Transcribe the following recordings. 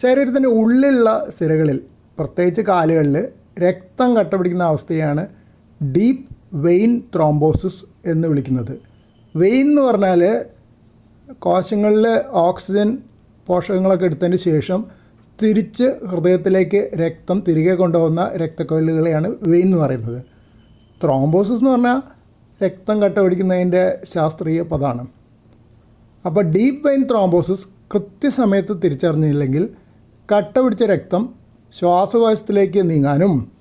ശരീരത്തിന്റെ ഉള്ളിലുള്ള സിരകളിൽ പ്രത്യേകിച്ച് കാലുകളിൽ രക്തം കട്ടപിടിക്കുന്ന അവസ്ഥയാണ് ഡീപ്പ് വെയിൻ ത്രോംബോസിസ് എന്ന് വിളിക്കുന്നത്. വെയിൻ എന്ന് പറഞ്ഞാൽ കോശങ്ങളിൽ ഓക്സിജൻ പോഷകങ്ങളൊക്കെ എടുത്തതിന് ശേഷം തിരിച്ച് ഹൃദയത്തിലേക്ക് രക്തം തിരികെ കൊണ്ടുപോകുന്ന രക്തക്കൊഴലുകളെയാണ് വെയിൻ എന്ന് പറയുന്നത്. ത്രോംബോസിസ് എന്ന് പറഞ്ഞാൽ രക്തം കട്ടപിടിക്കുന്നതിന്റെ ശാസ്ത്രീയ പദമാണ് അപ്പോൾ ഡീപ്പ് വെയിൻ ത്രോംബോസിസ് കൃത്യസമയത്ത് തിരിച്ചറിഞ്ഞില്ലെങ്കിൽ കട്ട പിടിച്ച രക്തം ശ്വാസകോശത്തിലേക്ക് നീങ്ങാനും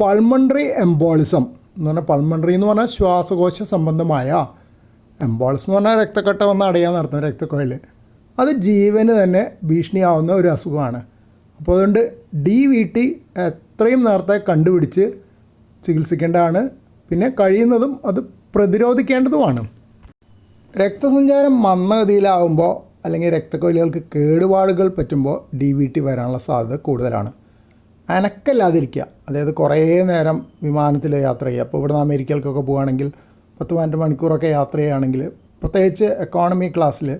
പൾമൺട്രി എംബോളിസം എന്ന് പറഞ്ഞാൽ പൾമൺട്രി എന്ന് പറഞ്ഞാൽ ശ്വാസകോശ സംബന്ധമായ എംബോളിസം എന്ന് പറഞ്ഞാൽ രക്തക്കട്ട വന്ന് അടയാൻ നടത്തുന്ന രക്തക്കുഴൽ അത് ജീവന് തന്നെ ഭീഷണിയാവുന്ന ഒരു അസുഖമാണ്. അപ്പോൾ അതുകൊണ്ട് ഡി വി ടി എത്രയും നേരത്തെ കണ്ടുപിടിച്ച് ചികിത്സിക്കേണ്ടതാണ്. പിന്നെ കഴിയുന്നതും അത് പ്രതിരോധിക്കേണ്ടതുമാണ്. രക്തസഞ്ചാരം മന്ദഗതിയിലാവുമ്പോൾ അല്ലെങ്കിൽ രക്തക്കൊഴിലുകൾക്ക് കേടുപാടുകൾ പറ്റുമ്പോൾ ഡി വി ടി വരാനുള്ള സാധ്യത കൂടുതലാണ്. അനക്കല്ലാതിരിക്കുക. അതായത് കുറേ നേരം വിമാനത്തിൽ യാത്ര ചെയ്യുക. അപ്പോൾ ഇവിടുന്ന് അമേരിക്കയിലേക്കൊക്കെ പോവുകയാണെങ്കിൽ പത്ത് പതിനെട്ട് മണിക്കൂറൊക്കെ യാത്ര ചെയ്യുകയാണെങ്കിൽ പ്രത്യേകിച്ച് എക്കോണമി ക്ലാസ്സിൽ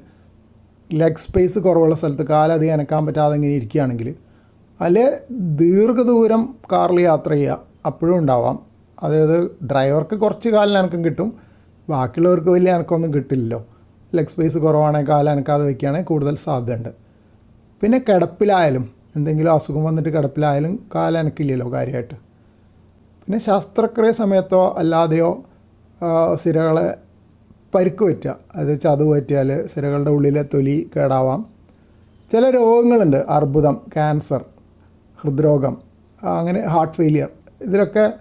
ലെഗ് സ്പേസ് കുറവുള്ള സ്ഥലത്ത് കാലധികം അനക്കാൻ പറ്റാതെ ഇങ്ങനെ ഇരിക്കുകയാണെങ്കിൽ അല്ലെ ദീർഘദൂരം കാറിൽ യാത്ര ചെയ്യുക അപ്പോഴും ഉണ്ടാവാം. അതായത് ഡ്രൈവർക്ക് കുറച്ച് കാലിന് അനക്കം കിട്ടും. ബാക്കിയുള്ളവർക്ക് വലിയ അനക്കമൊന്നും കിട്ടില്ലല്ലോ. ലെഗ് സ്പേസ് കുറവാണെങ്കിൽ കാല അനക്കാതെ വയ്ക്കുകയാണെങ്കിൽ കൂടുതൽ സാധ്യതയുണ്ട്. പിന്നെ കിടപ്പിലായാലും എന്തെങ്കിലും അസുഖം വന്നിട്ട് കിടപ്പിലായാലും കാലനക്കില്ലല്ലോ കാര്യമായിട്ട്. പിന്നെ ശസ്ത്രക്രിയ സമയത്തോ അല്ലാതെയോ സിരകളെ പരിക്ക് പറ്റുക. അത് ചതു പറ്റിയാൽ സിരകളുടെ ഉള്ളിലെ തൊലി കേടാവാം. ചില രോഗങ്ങളുണ്ട്. അർബുദം ക്യാൻസർ ഹൃദ്രോഗം അങ്ങനെ ഹാർട്ട് ഫെയിലിയർ. ഇതിലൊക്കെ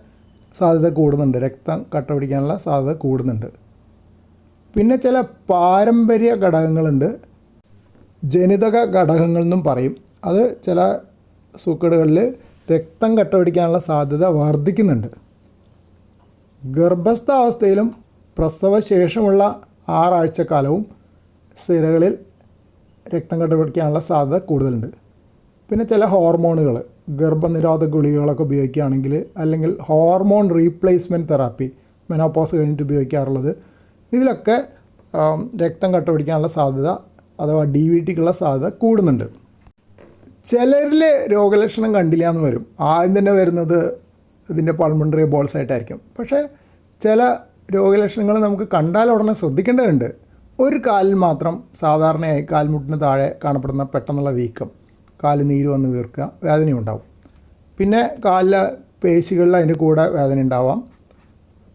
സാധ്യത കൂടുന്നുണ്ട്. രക്തം കട്ട പിടിക്കാനുള്ള സാധ്യത കൂടുന്നുണ്ട്. പിന്നെ ചില പാരമ്പര്യ ഘടകങ്ങളുണ്ട്. ജനിതക ഘടകങ്ങൾ എന്നും പറയും. അത് ചില സൂക്കേടുകളിൽ രക്തം കട്ട പിടിക്കാനുള്ള സാധ്യത വർദ്ധിക്കുന്നുണ്ട്. ഗർഭസ്ഥാവസ്ഥയിലും പ്രസവശേഷമുള്ള ആറാഴ്ചക്കാലവും സിരകളിൽ രക്തം കട്ടപിടിക്കാനുള്ള സാധ്യത കൂടുതലുണ്ട്. പിന്നെ ചില ഹോർമോണുകൾ ഗർഭനിരോധ ഗുളികകളൊക്കെ ഉപയോഗിക്കുകയാണെങ്കിൽ അല്ലെങ്കിൽ ഹോർമോൺ റീപ്ലേസ്മെന്റ് തെറാപ്പി മെനോപോസ് കഴിഞ്ഞിട്ട് ഉപയോഗിക്കാറുള്ളത് ഇതിലൊക്കെ രക്തം കട്ട പിടിക്കാനുള്ള സാധ്യത അഥവാ ഡി വി ടിക്കുള്ള സാധ്യത കൂടുന്നുണ്ട്. ചിലരിൽ രോഗലക്ഷണം കണ്ടില്ല എന്ന് വരും. ആദ്യം തന്നെ വരുന്നത് ഇതിന്റെ പൾമണ്ടറി ബോൾസ് ആയിട്ടായിരിക്കും. പക്ഷേ ചില രോഗലക്ഷണങ്ങൾ നമുക്ക് കണ്ടാൽ ഉടനെ ശ്രദ്ധിക്കേണ്ടതുണ്ട്. ഒരു കാലിൽ മാത്രം സാധാരണയായി കാൽമുട്ടിന് താഴെ കാണപ്പെടുന്ന പെട്ടെന്നുള്ള വീക്കം. കാൽ നീര് വന്ന് വീർക്കുക വേദനയും ഉണ്ടാവും. പിന്നെ കാലിലെ പേശികളിൽ അതിന്റെ കൂടെ വേദന ഉണ്ടാവാം.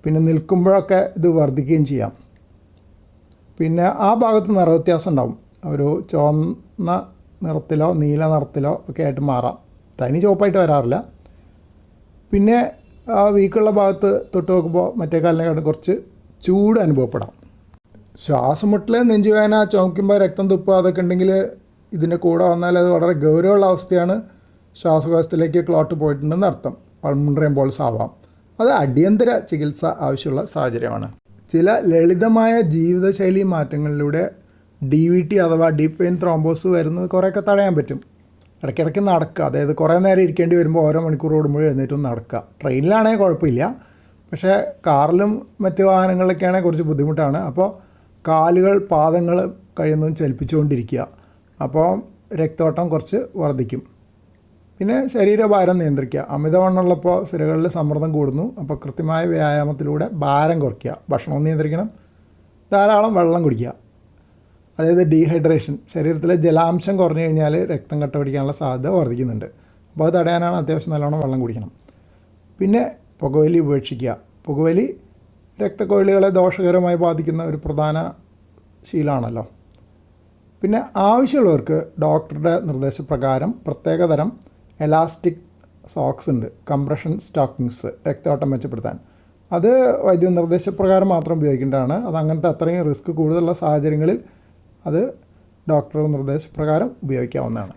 പിന്നെ നിൽക്കുമ്പോഴൊക്കെ ഇത് വർദ്ധിക്കുകയും ചെയ്യാം. പിന്നെ ആ ഭാഗത്ത് നിറവ്യത്യാസം ഉണ്ടാവും. ഒരു ചുവന്ന നിറത്തിലോ നീല നിറത്തിലോ ഒക്കെ ആയിട്ട് മാറാം. തനി ചുവപ്പായിട്ട് വരാറില്ല. പിന്നെ ആ വീക്കുള്ള ഭാഗത്ത് തൊട്ട് നോക്കുമ്പോൾ മറ്റേ കാലിനെക്കാട്ടും കുറച്ച് ചൂട് അനുഭവപ്പെടാം. ശ്വാസം മുട്ടൽ നെഞ്ചുവേന ചുമക്കുമ്പോൾ രക്തം തുപ്പുക അതൊക്കെ ഉണ്ടെങ്കിൽ ഇതിന്റെ കൂടെ വന്നാൽ അത് വളരെ ഗൗരവമുള്ള അവസ്ഥയാണ് ശ്വാസകോശത്തിലേക്ക് ക്ലോട്ട് പോയിട്ടുണ്ടെന്ന് അർത്ഥം പൾമണറി എംബോൾസ് ആവാം. അത് അടിയന്തര ചികിത്സ ആവശ്യമുള്ള സാഹചര്യമാണ്. ചില ലളിതമായ ജീവിതശൈലി മാറ്റങ്ങളിലൂടെ ഡി വി ടി അഥവാ ഡീപ് വെയിൻ ത്രോംബോസ് വരുന്നത് കുറേയൊക്കെ തടയാൻ പറ്റും. ഇടയ്ക്കിടയ്ക്ക് നടക്കുക. അതായത് കുറേ നേരം ഇരിക്കേണ്ടി വരുമ്പോൾ ഓരോ മണിക്കൂർ ഓടുമ്പോൾ എഴുന്നേറ്റും നടക്കുക. ട്രെയിനിലാണെങ്കിൽ കുഴപ്പമില്ല. പക്ഷേ കാറിലും മറ്റ് വാഹനങ്ങളിലൊക്കെയാണെങ്കിൽ കുറച്ച് ബുദ്ധിമുട്ടാണ്. അപ്പോൾ കാലുകൾ പാദങ്ങൾ കഴിയുന്നതും ചലിപ്പിച്ചുകൊണ്ടിരിക്കുക. അപ്പോൾ രക്തോട്ടം കുറച്ച് വർദ്ധിക്കും. പിന്നെ ശരീരഭാരം നിയന്ത്രിക്കുക. അമിതവണ്ണമുള്ളപ്പോൾ സിരകളിൽ സമ്മർദ്ദം കൂടുന്നു. അപ്പോൾ കൃത്യമായ വ്യായാമത്തിലൂടെ ഭാരം കുറയ്ക്കുക. ഭക്ഷണം നിയന്ത്രിക്കണം. ധാരാളം വെള്ളം കുടിക്കുക. അതായത് ഡീഹൈഡ്രേഷൻ. ശരീരത്തിലെ ജലാംശം കുറഞ്ഞു കഴിഞ്ഞാൽ രക്തം കട്ട പിടിക്കാനുള്ള സാധ്യത വർദ്ധിക്കുന്നുണ്ട്. അപ്പോൾ അത് തടയാനാണ് അത്യാവശ്യം നല്ലോണം വെള്ളം കുടിക്കണം. പിന്നെ പുകവലി ഉപേക്ഷിക്കുക. പുകവലി രക്തക്കൊഴിലുകളെ ദോഷകരമായി ബാധിക്കുന്ന ഒരു പ്രധാന ശീലമാണല്ലോ. പിന്നെ ആവശ്യമുള്ളവർക്ക് ഡോക്ടറുടെ നിർദ്ദേശപ്രകാരം പ്രത്യേകതരം എലാസ്റ്റിക് സോക്സ് ഉണ്ട്. കംപ്രഷൻ സ്റ്റോക്കിങ്സ് രക്തയോട്ടം മെച്ചപ്പെടുത്താൻ. അത് വൈദ്യ നിർദ്ദേശപ്രകാരം മാത്രം ഉപയോഗിക്കേണ്ടതാണ്. അത് അങ്ങനത്തെ അത്രയും റിസ്ക് കൂടുതലുള്ള സാഹചര്യങ്ങളിൽ അത് ഡോക്ടറുടെ നിർദ്ദേശപ്രകാരം ഉപയോഗിക്കാവുന്നതാണ്.